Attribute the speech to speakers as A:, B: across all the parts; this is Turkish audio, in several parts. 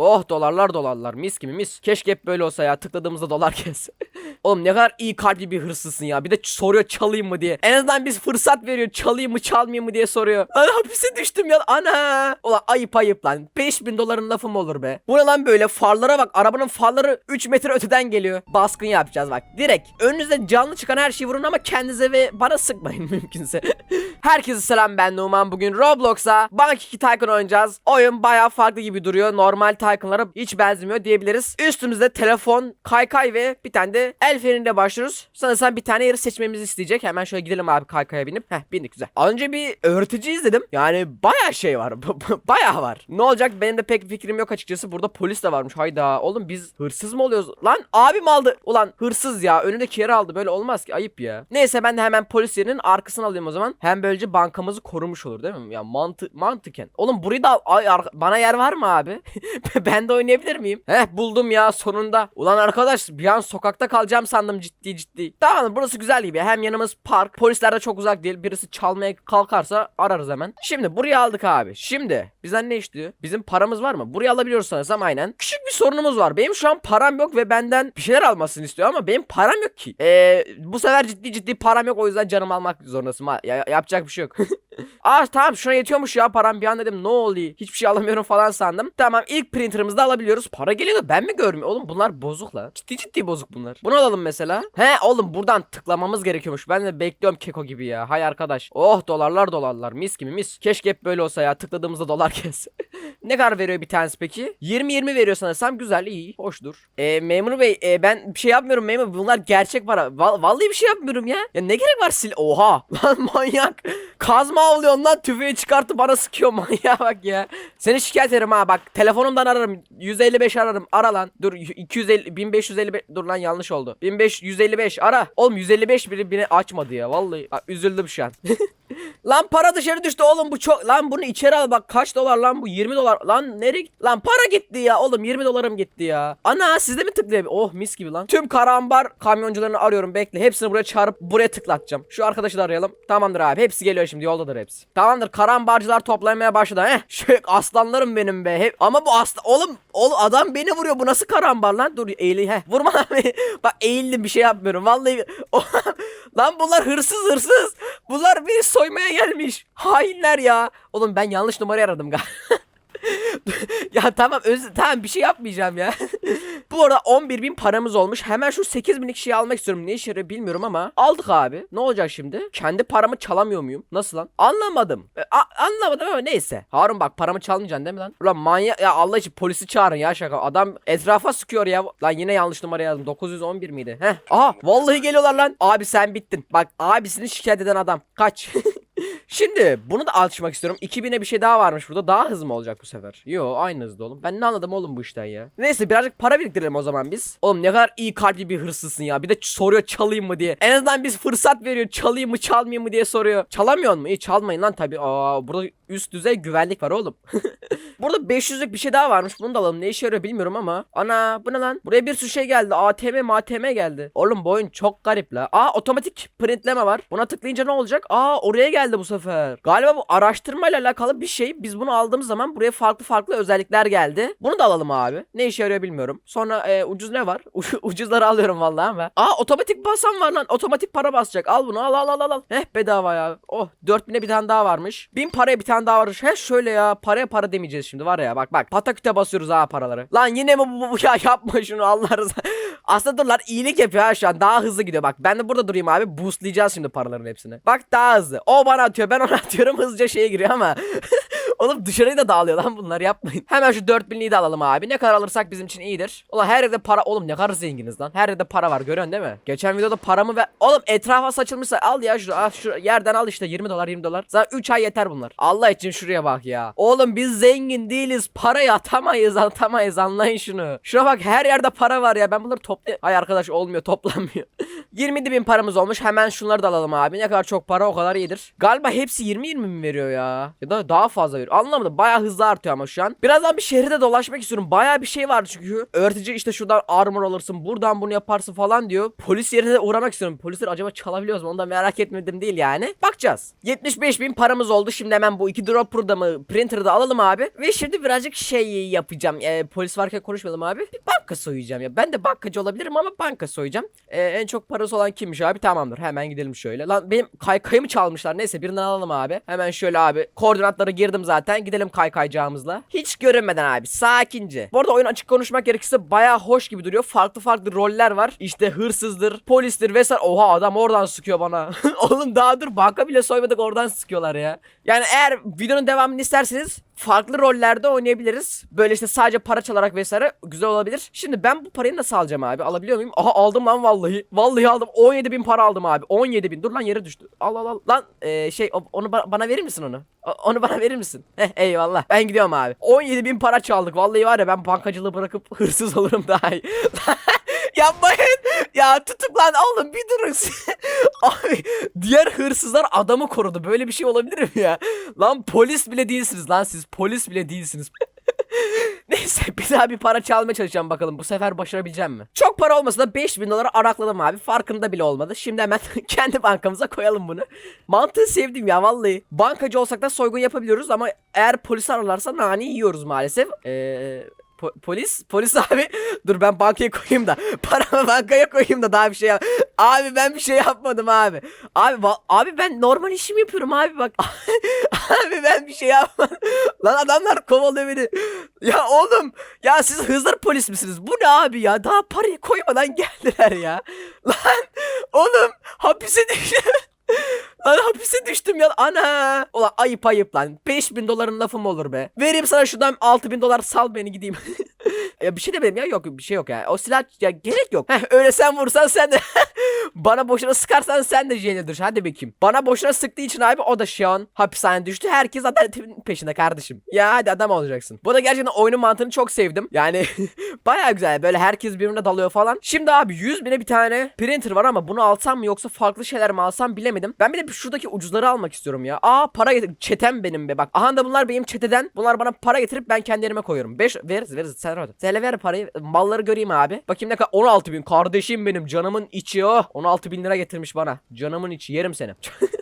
A: Oh dolarlar dolarlar mis gibi mis. Keşke hep böyle olsa ya tıkladığımızda dolar kes. Oğlum ne kadar iyi kalpli bir hırsızsın ya. Bir de soruyor çalayım mı diye. En azından biz fırsat veriyor çalayım mı çalmayayım mı diye soruyor. Lan hapise düştüm ya. Ana. Ulan ayıp ayıp lan. 5000 doların lafı mı olur be? Bu ne lan böyle farlara bak. Arabanın farları 3 metre öteden geliyor. Baskın yapacağız bak. Direkt. Önünüze canlı çıkan her şeyi vurun ama kendinize ve bana sıkmayın mümkünse. Herkese selam ben Numan. Bugün Roblox'a Bank 2 Tycoon oynayacağız. Oyun bayağı farklı gibi duruyor. Normal Tycoon'lara hiç benzemiyor diyebiliriz. Üstümüzde telefon, kaykay ve bir tane de el feneriyle başlıyoruz. Sanırsam bir tane yeri seçmemizi isteyecek. Hemen şöyle gidelim abi kaykaya binip. Heh bindik güzel. Az önce bir öğretici izledim. Yani bayağı şey var. bayağı var. Ne olacak benim de pek fikrim yok açıkçası. Burada polis de varmış. Hayda. Oğlum biz hırsız mı oluyoruz? Lan abim aldı. Ulan hırsız ya. Önündeki yeri aldı. Böyle olmaz ki. Ayıp ya. Neyse ben de hemen polis yerinin arkasını alayım o zaman. Hem böylece bankamızı korumuş olur değil mi? Ya mantı mantıken. Oğlum burayı da ay, bana yer var mı abi? ben de oynayabilir miyim? Heh buldum ya sonunda. Ulan arkadaş bir an sokakta kalacağım sandım ciddi ciddi. Tamam burası güzel gibi. Hem yanımız park. Polisler de çok uzak değil. Birisi çalmaya kalkarsa ararız hemen. Şimdi buraya aldık abi. Şimdi bizden ne istiyor? Bizim paramız var mı? Buraya alabiliyoruz sanırsam aynen. Küçük bir sorunumuz var. Benim şu an param yok ve benden bir şeyler almasını istiyor ama benim param yok ki. Eee bu sefer ciddi ciddi param yok o yüzden canım almak zorundasın. Ya- yapacak bir şey yok. Aa tamam şuna yetiyormuş ya param bir an dedim ne oluyor hiçbir şey alamıyorum falan sandım. Tamam ilk printerımızı da alabiliyoruz. Para geliyor ben mi görmüyorum? Oğlum bunlar bozuk la. Ciddi ciddi bozuk bunlar. Bunu alalım mesela. He oğlum buradan tıklamamız gerekiyormuş. Ben de bekliyorum keko gibi ya. Hay arkadaş. Oh dolarlar dolarlar mis gibi mis. Keşke hep böyle olsa ya tıkladığımızda dolar kes. ne kadar veriyor bir tanesi peki? 20-20 veriyor sanırsam güzel iyi hoşdur. E, memur bey e, ben bir şey yapmıyorum memur bunlar gerçek para. Val- vallahi bir şey yapmıyorum ya. Ya ne gerek var sil... Oha lan manyak. Kazma avlıyorsun lan? Tüfeği çıkartıp bana sıkıyor manyağa bak ya. Seni şikayet ederim ha bak. Telefonumdan ararım. 155 ararım. Ara lan. Dur 250 1555 dur lan yanlış oldu. 1555 ara. Oğlum 155 biri beni açmadı ya. Vallahi Aa, üzüldüm şu an. Lan para dışarı düştü oğlum. Bu çok lan bunu içeri al bak. Kaç dolar lan bu? 20 dolar. Lan nereye lan para gitti ya oğlum. 20 dolarım gitti ya. Ana sizde mi tıklayabilir oh mis gibi lan. Tüm karambar kamyoncularını arıyorum. Bekle. Hepsini buraya çağırıp buraya tıklatacağım. Şu arkadaşı da arayalım. Tamamdır abi. Hepsi geliyor şimdi. Yoldadır hepsi. Tamamdır karambarcılar toplamaya başladı. Heh şöyle aslanlarım benim be. Hep ama bu aslan oğlum oğlum adam beni vuruyor. Bu nasıl karambar lan? Dur eğil heh vurma lan beni. Bak eğildim bir şey yapmıyorum. Vallahi lan bunlar hırsız hırsız. Bunlar beni soymaya gelmiş. Hainler ya. Oğlum ben yanlış numarayı aradım galiba ya tamam öz tamam bir şey yapmayacağım ya. Bu arada 11 bin paramız olmuş. Hemen şu 8 binlik şeyi almak istiyorum. Ne işe yarıyor bilmiyorum ama aldık abi. Ne olacak şimdi? Kendi paramı çalamıyor muyum? Nasıl lan? Anlamadım. E, a- anlamadım ama neyse. Harun bak paramı çalmayacaksın değil mi lan? Ulan manyak ya Allah için polisi çağırın ya şaka. Adam etrafa sıkıyor ya. Lan yine yanlış numara yazdım. 911 miydi? Heh. Aha vallahi geliyorlar lan. Abi sen bittin. Bak abisini şikayet eden adam. Kaç. Şimdi bunu da açmak istiyorum. 2000'e bir şey daha varmış burada. Daha hızlı mı olacak bu sefer? Yo aynı hızda oğlum. Ben ne anladım oğlum bu işten ya. Neyse birazcık para biriktirelim o zaman biz. Oğlum ne kadar iyi kalpli bir hırsızsın ya. Bir de soruyor çalayım mı diye. En azından biz fırsat veriyor. Çalayım mı çalmayayım mı diye soruyor. Çalamıyor mu? İyi çalmayın lan tabii. Aa burada üst düzey güvenlik var oğlum. Burada 500'lük bir şey daha varmış. Bunu da alalım. Ne işe yarıyor bilmiyorum ama. Ana bu ne lan? Buraya bir sürü şey geldi. ATM MATM geldi. Oğlum bu oyun çok garip la. Aa otomatik printleme var. Buna tıklayınca ne olacak? Aa oraya geldi bu sefer. Galiba bu araştırmayla alakalı bir şey. Biz bunu aldığımız zaman buraya farklı farklı özellikler geldi. Bunu da alalım abi. Ne işe yarıyor bilmiyorum. Sonra e, ucuz ne var? Ucuzları alıyorum vallahi ama. Aa otomatik basan var lan. Otomatik para basacak. Al bunu al al al al. al. Heh bedava ya. Oh 4000'e bir tane daha varmış. 1000 paraya bir tane daha varmış. He şöyle ya. Paraya para demeyeceğiz şimdi var ya. Bak bak. Pataküte basıyoruz ha paraları. Lan yine mi bu, bu, bu ya yapma şunu Allah rızası. Aslında dur lan iyilik yapıyor ha şu an. Daha hızlı gidiyor. Bak ben de burada durayım abi. Boostlayacağız şimdi paraların hepsini. Bak daha hızlı. O bana atıyor. Ben ona atıyorum. Hızlıca şeye giriyor ama. Oğlum dışarıyı da dağılıyor lan bunlar yapmayın. Hemen şu 4000'liği de alalım abi. Ne kadar alırsak bizim için iyidir. Ulan her yerde para. Oğlum ne kadar zenginiz lan. Her yerde para var görüyorsun değil mi? Geçen videoda paramı ve Oğlum etrafa saçılmışsa al ya şu, al şu yerden al işte 20 dolar 20 dolar. Zaten 3 ay yeter bunlar. Allah için şuraya bak ya. Oğlum biz zengin değiliz. Parayı atamayız atamayız anlayın şunu. Şuna bak her yerde para var ya. Ben bunları topla... Hay arkadaş olmuyor toplanmıyor. 27 bin paramız olmuş. Hemen şunları da alalım abi. Ne kadar çok para o kadar iyidir. Galiba hepsi 20-20 mi veriyor ya? Ya da daha fazla veriyor. Anlamadım. Baya hızlı artıyor ama şu an. Birazdan bir şehirde dolaşmak istiyorum. Baya bir şey var çünkü. Öğretici işte şuradan armor alırsın. Buradan bunu yaparsın falan diyor. Polis yerine de uğramak istiyorum. Polisler acaba çalabiliyoruz mu? Onu da merak etmedim değil yani. Bakacağız. 75 bin paramız oldu. Şimdi hemen bu iki dropper'da mı printer'da alalım abi. Ve şimdi birazcık şey yapacağım. Ee, polis varken konuşmayalım abi. Bir banka soyacağım ya. Ben de bankacı olabilirim ama banka soyacağım. Ee, en çok parası olan kimmiş abi? Tamamdır. Hemen gidelim şöyle. Lan benim kaykayımı çalmışlar. Neyse birinden alalım abi. Hemen şöyle abi. Koordinatları girdim zaten. Gidelim kaykaycağımızla. Hiç görünmeden abi. Sakince. Bu arada oyun açık konuşmak gerekirse baya hoş gibi duruyor. Farklı farklı roller var. İşte hırsızdır, polistir vesaire. Oha adam oradan sıkıyor bana. Oğlum daha dur banka bile soymadık oradan sıkıyorlar ya. Yani eğer videonun devamını isterseniz farklı rollerde oynayabiliriz. Böyle işte sadece para çalarak vesaire güzel olabilir. Şimdi ben bu parayı nasıl alacağım abi? Alabiliyor muyum? Aha aldım lan vallahi. Vallahi aldım. 17 bin para aldım abi. 17 bin. Dur lan yere düştü. Al al al. Lan ee, şey onu ba- bana verir misin onu? O- onu bana verir misin? Heh eyvallah. Ben gidiyorum abi. 17 bin para çaldık. Vallahi var ya ben bankacılığı bırakıp hırsız olurum daha iyi. Yapmayın. Ya tutuklan oğlum bir durun. Abi diğer hırsızlar adamı korudu. Böyle bir şey olabilir mi ya? Lan polis bile değilsiniz lan siz. Polis bile değilsiniz. Neyse bir daha bir para çalmaya çalışacağım bakalım. Bu sefer başarabileceğim mi? Çok para olmasa da 5000 dolara arakladım abi. Farkında bile olmadı. Şimdi hemen kendi bankamıza koyalım bunu. Mantığı sevdim ya vallahi. Bankacı olsak da soygun yapabiliyoruz ama eğer polis ararlarsa nane yiyoruz maalesef. Eee... Po- polis polis abi. Dur ben bankaya koyayım da. Paramı bankaya koyayım da daha bir şey yap abi ben bir şey yapmadım abi. Abi abi ben normal işimi yapıyorum abi bak. Abi ben bir şey yapmadım lan adamlar kovalıyor beni. Ya oğlum ya siz hızır polis misiniz? Bu ne abi ya? Daha parayı koymadan geldiler ya. Lan oğlum hapise düştüm Lan hapise düştüm ya. Ana. Ulan ayıp ayıp lan. 5000 doların lafı mı olur be? Vereyim sana şuradan 6000 dolar sal beni gideyim. ya bir şey demedim ya yok bir şey yok ya. O silah ya gerek yok. Heh, öyle sen vursan sen de bana boşuna sıkarsan sen de düş. Hadi bakayım. Bana boşuna sıktığı için abi o da şu an hapishaneye düştü. Herkes adaletin peşinde kardeşim. Ya hadi adam olacaksın. Bu da gerçekten oyunun mantığını çok sevdim. Yani baya güzel. Böyle herkes birbirine dalıyor falan. Şimdi abi 100 bine bir tane printer var ama bunu alsam mı yoksa farklı şeyler mi alsam bilemedim. Ben bir de şuradaki ucuzları almak istiyorum ya. Aa para getir. Çetem benim be bak. Aha da bunlar benim çeteden. Bunlar bana para getirip ben kendi elime koyuyorum. 5 veririz veririz. Sen orada. Sen ver parayı. Malları göreyim abi. Bakayım ne kadar. 16 bin. Kardeşim benim. Canımın içi o. 16 bin lira getirmiş bana. Canımın içi. Yerim seni.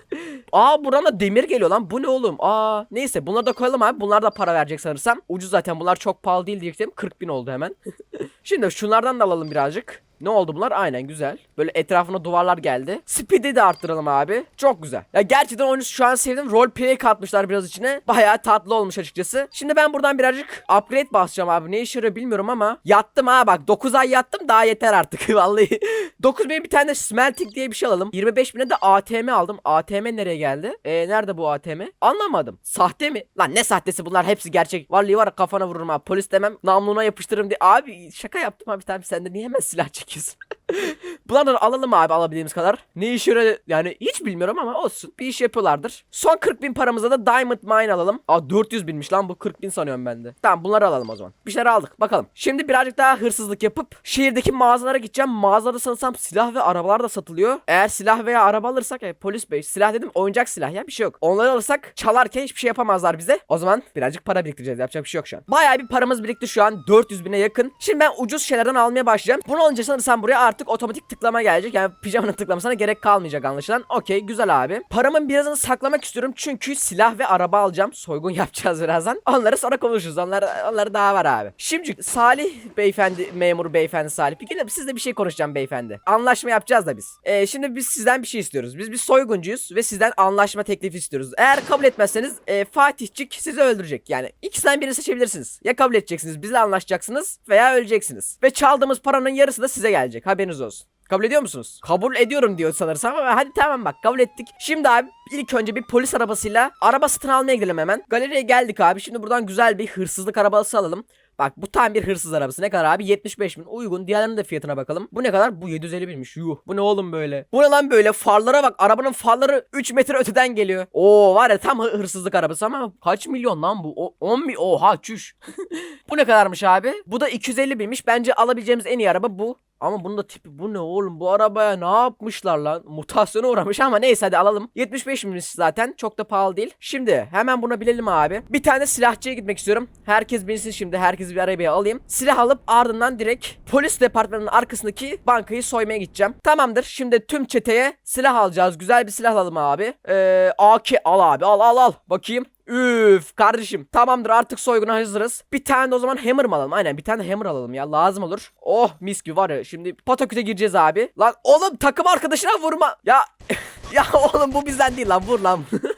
A: Aa buradan da demir geliyor lan. Bu ne oğlum? Aa neyse bunları da koyalım abi. Bunlar da para verecek sanırsam. Ucuz zaten bunlar çok pahalı değil diyecektim. 40 bin oldu hemen. Şimdi şunlardan da alalım birazcık. Ne oldu bunlar? Aynen güzel. Böyle etrafına duvarlar geldi. Speed'i de arttıralım abi. Çok güzel. Ya gerçekten oyunu şu an sevdim. Roleplay katmışlar biraz içine. Bayağı tatlı olmuş açıkçası. Şimdi ben buradan birazcık upgrade basacağım abi. Ne işe yarıyor bilmiyorum ama yattım ha bak. 9 ay yattım daha yeter artık vallahi. 9 bin bir tane de smelting diye bir şey alalım. 25 bine de ATM aldım. ATM nereye geldi? Ee, nerede bu ATM? Anlamadım. Sahte mi? Lan ne sahtesi bunlar hepsi gerçek. Vallahi var kafana vururum abi. Polis demem namluna yapıştırırım diye. Abi şaka yaptım abi tamam sen de niye hemen silah çekiyorsun? Bunlardan alalım abi alabildiğimiz kadar. Ne işe yarıyor yani hiç bilmiyorum ama olsun. Bir iş yapıyorlardır. Son 40 bin paramıza da Diamond Mine alalım. Aa 400 binmiş lan bu 40 bin sanıyorum ben de. Tamam bunları alalım o zaman. Bir şeyler aldık bakalım. Şimdi birazcık daha hırsızlık yapıp şehirdeki mağazalara gideceğim. Mağazada sanırsam silah ve arabalar da satılıyor. Eğer silah veya araba alırsak e, polis bey silah dedim oyuncak silah ya bir şey yok. Onları alırsak çalarken hiçbir şey yapamazlar bize. O zaman birazcık para biriktireceğiz yapacak bir şey yok şu an. Bayağı bir paramız birikti şu an 400 bine yakın. Şimdi ben ucuz şeylerden almaya başlayacağım. Bunu alınca sanırsam buraya artık otomatik tıklama gelecek. Yani pijamanın tıklamasına gerek kalmayacak anlaşılan. Okey güzel abi. Paramın birazını saklamak istiyorum çünkü silah ve araba alacağım. Soygun yapacağız birazdan. Onları sonra konuşuruz. Onlar, onları daha var abi. Şimdi Salih beyefendi, memur beyefendi Salih. Bir gün sizle bir şey konuşacağım beyefendi. Anlaşma yapacağız da biz. Ee, şimdi biz sizden bir şey istiyoruz. Biz bir soyguncuyuz ve sizden anlaşma teklifi istiyoruz. Eğer kabul etmezseniz e, Fatihçik sizi öldürecek. Yani ikisinden birini seçebilirsiniz. Ya kabul edeceksiniz, bizle anlaşacaksınız veya öleceksiniz. Ve çaldığımız paranın yarısı da size gelecek. Haberiniz olsun. Kabul ediyor musunuz? Kabul ediyorum diyor sanırsam ama hadi tamam bak kabul ettik. Şimdi abi ilk önce bir polis arabasıyla araba satın almaya gidelim hemen. Galeriye geldik abi. Şimdi buradan güzel bir hırsızlık arabası alalım. Bak bu tam bir hırsız arabası. Ne kadar abi? 75 bin. Uygun. Diğerlerinin de fiyatına bakalım. Bu ne kadar? Bu 750 binmiş. Yuh. Bu ne oğlum böyle? Bu ne lan böyle? Farlara bak. Arabanın farları 3 metre öteden geliyor. Oo var ya tam hı- hırsızlık arabası ama kaç milyon lan bu? O, 10 mi? Oha çüş. bu ne kadarmış abi? Bu da 250 binmiş. Bence alabileceğimiz en iyi araba bu. Ama bunun da tipi bu ne oğlum bu arabaya ne yapmışlar lan? Mutasyona uğramış ama neyse hadi alalım. 75 milyon zaten çok da pahalı değil. Şimdi hemen buna bilelim abi. Bir tane silahçıya gitmek istiyorum. Herkes bilsin şimdi herkes bir arabaya alayım. Silah alıp ardından direkt polis departmanının arkasındaki bankayı soymaya gideceğim. Tamamdır şimdi tüm çeteye silah alacağız. Güzel bir silah alalım abi. Ee, AK al abi al al al. Bakayım. Üf kardeşim tamamdır artık soyguna hazırız. Bir tane de o zaman hammer mı alalım? Aynen bir tane de hammer alalım ya lazım olur. Oh mis gibi var ya şimdi pataküte gireceğiz abi. Lan oğlum takım arkadaşına vurma. Ya ya oğlum bu bizden değil lan vur lan.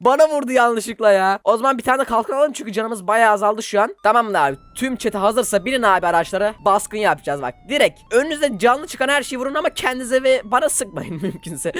A: Bana vurdu yanlışlıkla ya. O zaman bir tane kalkan alalım çünkü canımız bayağı azaldı şu an. Tamam mı abi? Tüm çete hazırsa bilin abi araçlara baskın yapacağız bak. Direkt önünüze canlı çıkan her şeyi vurun ama kendinize ve bana sıkmayın mümkünse.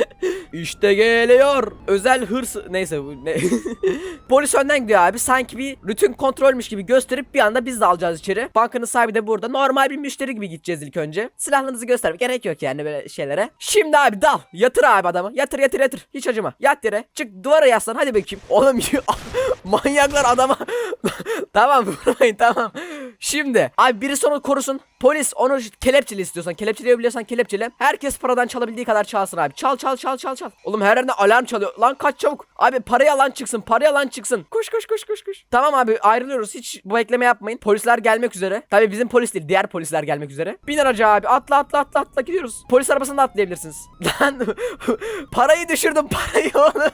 A: işte geliyor. Özel hırs neyse ne. Polis önden gidiyor abi. Sanki bir rutin kontrolmüş gibi gösterip bir anda biz de alacağız içeri. Bankanın sahibi de burada. Normal bir müşteri gibi gideceğiz ilk önce. Silahlarınızı göstermek gerek yok yani böyle şeylere. Şimdi abi dal. Yatır abi adamı. Yatır yatır yatır. Hiç acıma. Yat yere. Çık duvara yaslan. Hadi bakayım. Oğlum manyaklar adama. tamam vurmayın tamam. Şimdi abi birisi onu korusun. Polis onu kelepçeli istiyorsan. Kelepçeleyebiliyorsan kelepçele. Herkes paradan çalabildiği kadar çalsın abi. Çal çal çal çal çal. Oğlum her yerden alarm çalıyor. Lan kaç çabuk. Abi parayı alan çıksın. Parayı alan çıksın. Koş koş koş koş koş. Tamam abi ayrılıyoruz. Hiç bu bekleme yapmayın. Polisler gelmek üzere. Tabii bizim polis değil. Diğer polisler gelmek üzere. Bin aracı abi. Atla atla atla atla gidiyoruz. Polis arabasında atlayabilirsiniz. Lan parayı düşürdüm parayı oğlum.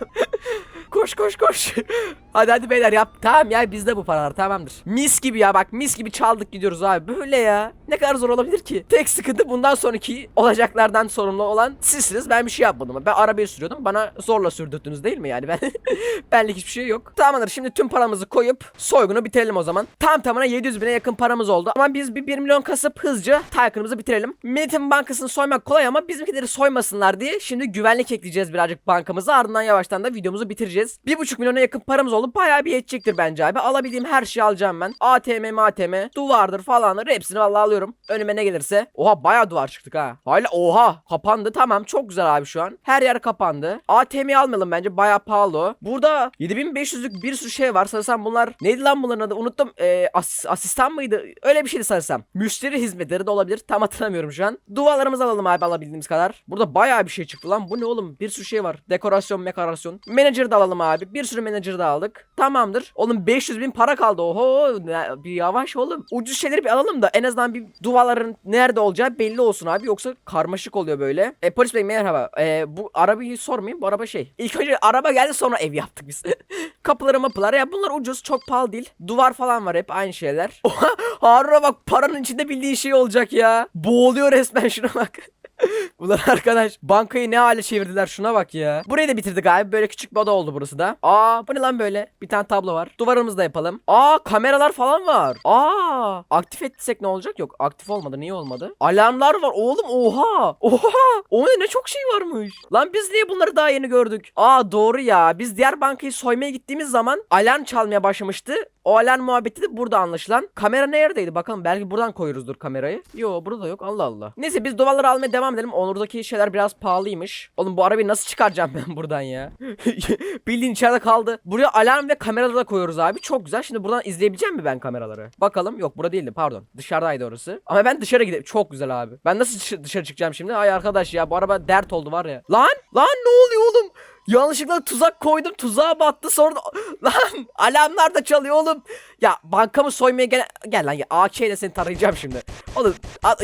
A: Koş koş koş. hadi hadi beyler yap. Tamam ya bizde bu paralar tamamdır. Mis gibi ya bak mis gibi çaldık gidiyoruz abi. Böyle ya. Ne kadar zor olabilir ki? Tek sıkıntı bundan sonraki olacaklardan sorumlu olan sizsiniz. Ben bir şey yapmadım. Ben arabayı sürüyordum. Bana zorla sürdürdünüz değil mi yani? Ben benlik hiçbir şey yok. Tamamdır. Şimdi tüm paramızı koyup soygunu bitirelim o zaman. Tam tamına 700 bine yakın paramız oldu. Ama biz bir 1 milyon kasıp hızlıca Tycoon'ımızı bitirelim. Milletin bankasını soymak kolay ama bizimkileri soymasınlar diye şimdi güvenlik ekleyeceğiz birazcık bankamıza. Ardından yavaştan da videomuzu bitireceğiz. 1,5 milyona yakın paramız oldu. Bayağı bir yetecektir bence abi. Alabildiğim her şeyi alacağım ben. ATM, ATM, duvardır falandır hepsini vallahi alıyorum. Önüme ne gelirse. Oha bayağı duvar çıktık ha. Hala oha kapandı tamam çok güzel abi şu an. Her yer kapandı. ATM'yi almayalım bence bayağı pahalı o. Burada 7500'lük bir sürü şey var. Sanırsam bunlar neydi lan bunların adı unuttum. Ee, as- asistan mıydı? Öyle bir şeydi sanırsam. Müşteri hizmetleri de olabilir. Tam hatırlamıyorum şu an. Duvarlarımızı alalım abi alabildiğimiz kadar. Burada bayağı bir şey çıktı lan. Bu ne oğlum? Bir sürü şey var. Dekorasyon, mekarasyon. Manager da alalım abi. Bir sürü manager da aldık. Tamamdır. Oğlum 500 bin para kaldı. Oho bir yavaş oğlum. Ucuz şeyleri bir alalım da en azından bir duvarların nerede olacağı belli olsun abi. Yoksa karmaşık oluyor böyle. E, polis bey merhaba. E, bu arabayı sormayayım. Bu araba şey. İlk önce araba geldi sonra ev yaptık biz. Kapıları mapıları ya bunlar ucuz çok pahalı değil. Duvar falan var hep aynı şeyler. Harun'a bak paranın içinde bildiği şey olacak ya. Boğuluyor resmen şuna bak. Ulan arkadaş bankayı ne hale çevirdiler şuna bak ya. Burayı da bitirdik abi. Böyle küçük bir oda oldu burası da. Aa bu ne lan böyle? Bir tane tablo var. Duvarımızı da yapalım. Aa kameralar falan var. Aa aktif etsek ne olacak? Yok aktif olmadı. Niye olmadı? Alarmlar var oğlum oha. Oha. O ne çok şey varmış. Lan biz niye bunları daha yeni gördük? Aa doğru ya. Biz diğer bankayı soymaya gittiğimiz zaman alarm çalmaya başlamıştı. O alarm muhabbeti de burada anlaşılan. Kamera neredeydi bakalım belki buradan koyuyoruzdur kamerayı. Yo burada yok Allah Allah. Neyse biz duvarları almaya devam edelim. Onuradaki şeyler biraz pahalıymış. Oğlum bu arabayı nasıl çıkaracağım ben buradan ya? Bildiğin içeride kaldı. Buraya alarm ve kamera da koyuyoruz abi. Çok güzel. Şimdi buradan izleyebileceğim mi ben kameraları? Bakalım. Yok burada değildi pardon. Dışarıdaydı orası. Ama ben dışarı gideyim. Çok güzel abi. Ben nasıl dışarı çıkacağım şimdi? Ay arkadaş ya bu araba dert oldu var ya. Lan! Lan ne oluyor oğlum? Yanlışlıkla tuzak koydum. Tuzağa battı sonra. Lan alarmlar da çalıyor oğlum. Ya bankamı soymaya gel... Gel lan ya AK ile seni tarayacağım şimdi. Oğlum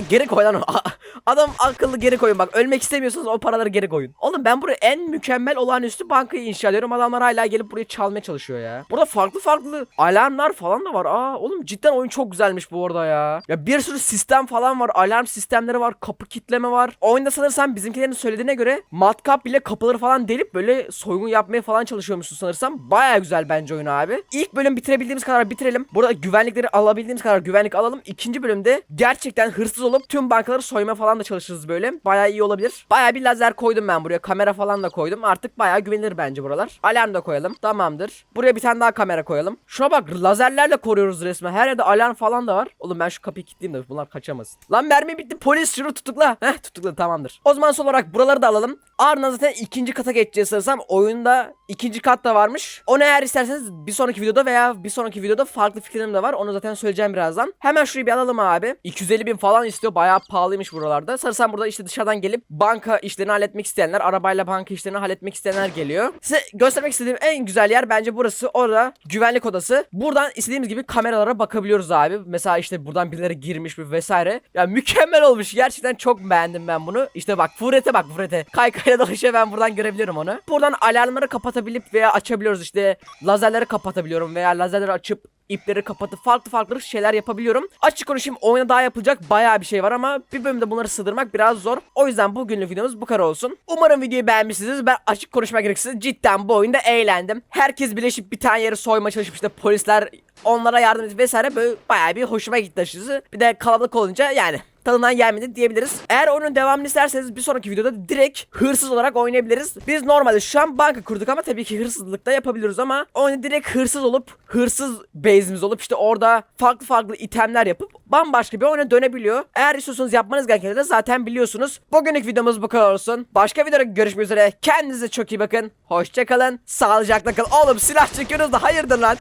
A: geri koy lan. Adam akıllı geri koyun bak. Ölmek istemiyorsanız o paraları geri koyun. Oğlum ben buraya en mükemmel olağanüstü bankayı inşa ediyorum. Adamlar hala gelip burayı çalmaya çalışıyor ya. Burada farklı farklı alarmlar falan da var. Aa oğlum cidden oyun çok güzelmiş bu arada ya. Ya bir sürü sistem falan var. Alarm sistemleri var. Kapı kitleme var. Oyunda sanırsam bizimkilerin söylediğine göre matkap bile kapıları falan delip böyle soygun yapmaya falan çalışıyormuşsun sanırsam. Baya güzel bence oyun abi. İlk bölüm bitirebildiğimiz kadar bitirelim. Burada güvenlikleri alabildiğimiz kadar güvenlik alalım. İkinci bölümde gerçekten hırsız olup tüm bankaları soyma falan da çalışırız böyle. Baya iyi olabilir. Baya bir lazer koydum ben buraya. Kamera falan da koydum. Artık baya güvenilir bence buralar. Alarm da koyalım. Tamamdır. Buraya bir tane daha kamera koyalım. Şuna bak lazerlerle koruyoruz resmen. Her yerde alarm falan da var. Oğlum ben şu kapıyı kilitleyeyim de bunlar kaçamaz. Lan mermi bitti. Polis şunu tutukla. Heh tutukla tamamdır. O zaman son olarak buraları da alalım. Ardından zaten ikinci kata geçeceğiz sanırsam. Oyunda ikinci kat da varmış. Onu eğer isterseniz bir sonraki videoda veya bir sonraki videoda farklı fikrim de var. Onu zaten söyleyeceğim birazdan. Hemen şurayı bir alalım abi. 250 bin falan istiyor. Bayağı pahalıymış buralarda. Sanırsam burada işte dışarıdan gelip banka işlerini halletmek isteyenler, arabayla banka işlerini halletmek isteyenler geliyor. Size göstermek istediğim en güzel yer bence burası. Orada güvenlik odası. Buradan istediğimiz gibi kameralara bakabiliyoruz abi. Mesela işte buradan birileri girmiş bir vesaire. Ya mükemmel olmuş. Gerçekten çok beğendim ben bunu. İşte bak Furet'e bak Furet'e. Kaykayla dolaşıyor ben buradan görebiliyorum onu. Buradan alarmları kapatabilip veya açabiliyoruz işte. Lazerleri kapatabiliyorum veya lazerleri açıp ipleri kapatıp farklı farklı şeyler yapabiliyorum. Açık konuşayım oyuna daha yapılacak bayağı bir şey var ama bir bölümde bunları sığdırmak biraz zor. O yüzden bugünlük videomuz bu kadar olsun. Umarım videoyu beğenmişsinizdir. Ben açık konuşmak gerekirse cidden bu oyunda eğlendim. Herkes birleşip bir tane yeri soymaya çalışıp işte polisler onlara yardım edip vesaire böyle bayağı bir hoşuma gitti açıkçası. Bir de kalabalık olunca yani tadından gelmedi diyebiliriz. Eğer oyunun devamını isterseniz bir sonraki videoda direkt hırsız olarak oynayabiliriz. Biz normalde şu an banka kurduk ama tabii ki hırsızlık da yapabiliriz ama oyunda direkt hırsız olup hırsız base'imiz olup işte orada farklı farklı itemler yapıp bambaşka bir oyuna dönebiliyor. Eğer istiyorsanız yapmanız gerekenleri de zaten biliyorsunuz. Bugünlük videomuz bu kadar olsun. Başka videoda görüşmek üzere. Kendinize çok iyi bakın. Hoşçakalın. Sağlıcakla kalın. Oğlum silah çekiyoruz da hayırdır lan.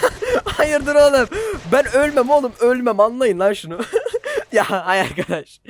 A: hayırdır oğlum. Ben ölmem oğlum ölmem anlayın lan şunu. ya hay arkadaş.